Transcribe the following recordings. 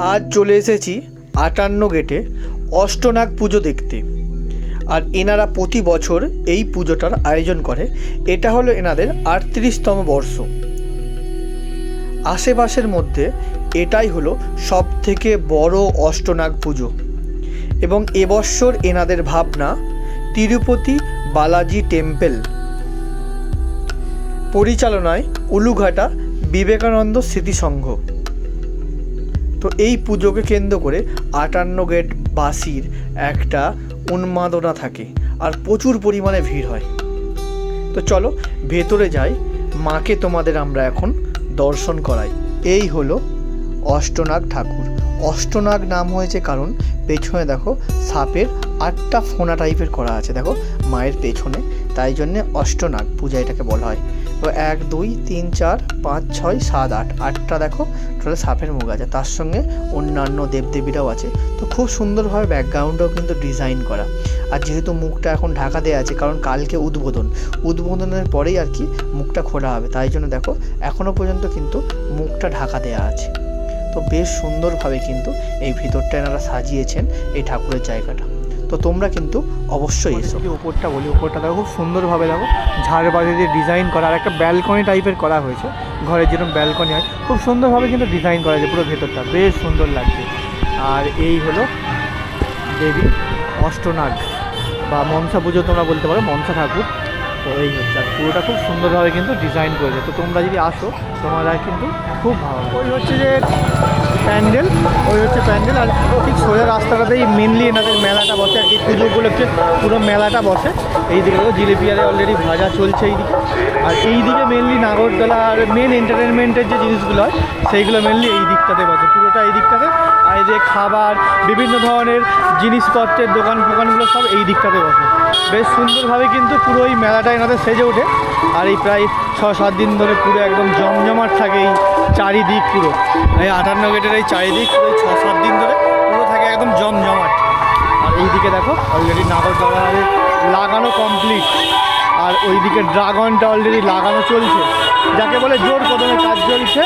আজ চলে এসেছি আটান্ন গেটে অষ্টনাগ পুজো দেখতে। আর এনারা প্রতি বছর এই পুজোটার আয়োজন করে। এটা হলো এনাদের আটত্রিশতম বর্ষ। আশেপাশের মধ্যে এটাই হলো সব থেকে বড় অষ্টনাগ পুজো। এবং এবছর এনাদের ভাবনা তিরুপতি বালাজি টেম্পল। পরিচালনায় উলুঘাটা বিবেকানন্দ স্মৃতিসংঘ। তো এই পুজোকে কেন্দ্র করে আটান্ন গেট বাসির একটা উন্মাদনা থাকে আর প্রচুর পরিমাণে ভিড় হয়। তো চলো ভেতরে যাই, মাকে তোমাদের আমরা এখন দর্শন করাই। এই হলো অষ্টনাগ ঠাকুর। অষ্টনাগ নাম হয়েছে কারণ পেছনে দেখো সাপের আটটা ফোনা টাইপের করা আছে, দেখো মায়ের পেছনে। তাই জন্যে অষ্টনাগ পূজা এটাকে বলা হয়। তো এক, দুই, তিন, চার, পাঁচ, ছয়, সাত, আট। আটটা দেখো টোটাল সাপের মুখ আছে। তার সঙ্গে অন্যান্য দেবদেবীরাও আছে। তো খুব সুন্দরভাবে ব্যাকগ্রাউন্ডও কিন্তু ডিজাইন করা। আর যেহেতু মুখটা এখন ঢাকা দেওয়া আছে, কারণ কালকে উদ্বোধন। উদ্বোধনের পরেই আর কি মুখটা খোলা হবে। তাই জন্য দেখো এখনও পর্যন্ত কিন্তু মুখটা ঢাকা দেওয়া আছে। তো বেশ সুন্দরভাবে কিন্তু এই ভিতরটা এনারা সাজিয়েছেন, এই ঠাকুরের জায়গাটা। তো তোমরা কিন্তু অবশ্যই এসো। উপরটা বলি উপরটা দেখো খুব সুন্দরভাবে দেখো ঝাড়বাজি দিয়ে ডিজাইন করা আর একটা ব্যালকনি টাইপের করা হয়েছে ঘরের যেরকম ব্যালকনি হয় খুব সুন্দরভাবে কিন্তু ডিজাইন করা হয়েছে পুরো ভেতরটা বেশ সুন্দর লাগছে। আর এই হলো দেবী অষ্টনাগ বা মনসা পুজো তোমরা বলতে পারো মনসা ঠাকুর। তো এই হচ্ছে আর পুরোটা খুব সুন্দরভাবে কিন্তু ডিজাইন করেছে। তো তোমরা যদি আসো তোমরা কিন্তু খুব ভালো ওই হচ্ছে যে প্যান্ডেল, ওই হচ্ছে প্যান্ডেল আর ঠিক সোজা রাস্তাটাতেই মেনলি এনাদের মেলাটা বসে আর কি। পুজো উপলক্ষে পুরো মেলাটা বসে। এই দিকে দেখো জিলিপি আরে অলরেডি ভাজা চলছে এই দিকে আর এই দিকে মেনলি নাগরদোলা আর মেন এন্টারটেনমেন্টের যে জিনিসগুলো হয়, সেইগুলো মেনলি এই দিকটাতে বসে। পুরোটা এই দিকটাতে। আর এই যে খাবার, বিভিন্ন ধরনের জিনিসপত্রের দোকান ফোকানগুলো সব এই দিকটাতে বসে। বেশ সুন্দরভাবে কিন্তু পুরো এই মেলাটা এনাদের সেজে ওঠে। আর এই প্রায় ছ সাত দিন ধরে পুরো একদম জমজমাট থাকে এই চারিদিক পুরো। এই আটান্ন গেটের এই চারিদিক পুরো ছ সাত দিন ধরে পুরো থাকে একদম জমজমাট। আর এই দিকে দেখো অলরেডি নাগরদোলা লাগানো কমপ্লিট আর ওইদিকে ড্রাগনটা অলরেডি লাগানো চলছে। যাকে বলে জোর কদমে কাজ চলছে।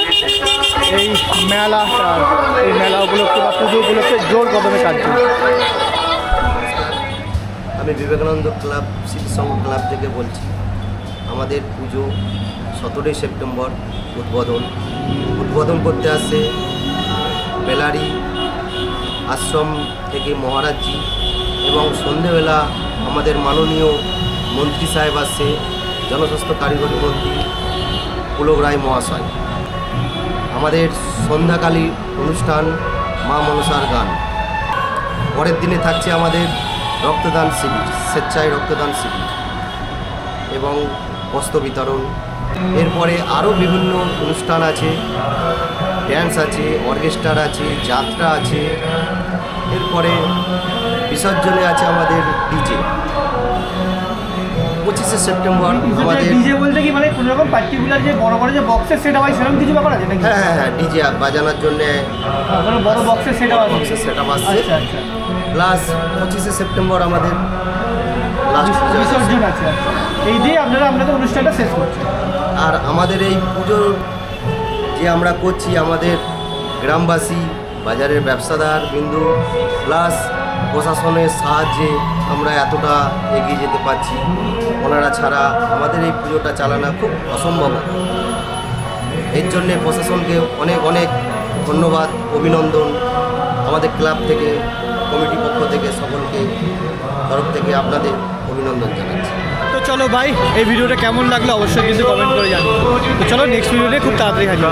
এই মেলাটা এই মেলা উপলক্ষে বা পুজো উপলক্ষে জোর কদমে কাজ আমি বিবেকানন্দ ক্লাব সংঘ ক্লাব থেকে বলছি, আমাদের পুজো সতেরোই সেপ্টেম্বর উদ্বোধন। উদ্বোধন করতে আসে বেলারি আশ্রম থেকে মহারাজজি এবং সন্ধেবেলা আমাদের মাননীয় মন্ত্রী সাহেব আসছে, জনস্বাস্থ্য কারিগরি মন্ত্রী পুলক রায় মহাশয়। আমাদের সন্ধ্যাকালী অনুষ্ঠান মা মনসার গান। পরের দিনে থাকছে আমাদের রক্তদান শিবির স্বেচ্ছায় রক্তদান শিবির এবং বস্ত্র বিতরণ। এরপরে আরও বিভিন্ন অনুষ্ঠান আছে ড্যান্স আছে অর্কেস্ট্রার আছে যাত্রা আছে। এরপরে বিসর্জনে আছে আমাদের ডিজে পঁচিশে সেপ্টেম্বর আমাদের পার্টিকুলার যে বড় বড় যে বক্সের সেটা হয় সেরকম কিছু ব্যাপার আছে নাকি? হ্যাঁ হ্যাঁ হ্যাঁ ডিজে বাজানোর জন্যে কোনো বড় বক্সের সেটা আছে? বক্সের আচ্ছা আচ্ছা। প্লাস পঁচিশে সেপ্টেম্বর আমাদের লাস্ট বিসর্জন আছে এই দিয়ে আপনারা আপনাদের অনুষ্ঠানটা শেষ করছেন আর আমাদের এই পুজো যে আমরা করছি আমাদের গ্রামবাসী বাজারের ব্যবসাদার বিন্দু প্লাস প্রশাসনের সাহায্যে আমরা এতটা এগিয়ে যেতে পারছি। ওনারা ছাড়া আমাদের এই পুজোটা চালানো খুব অসম্ভব। এর জন্যে প্রশাসনকে অনেক অনেক ধন্যবাদ, অভিনন্দন। আমাদের ক্লাব থেকে, কমিটি পক্ষ থেকে সকলকে তরফ থেকে আপনাদের অভিনন্দন জানাচ্ছি। তো চলো ভাই, এই ভিডিওটা কেমন লাগল অবশ্যই কিন্তু কমেন্ট করে জানিও। তো চলো নেক্সট ভিডিওতে খুব তাড়াতাড়ি হাজির।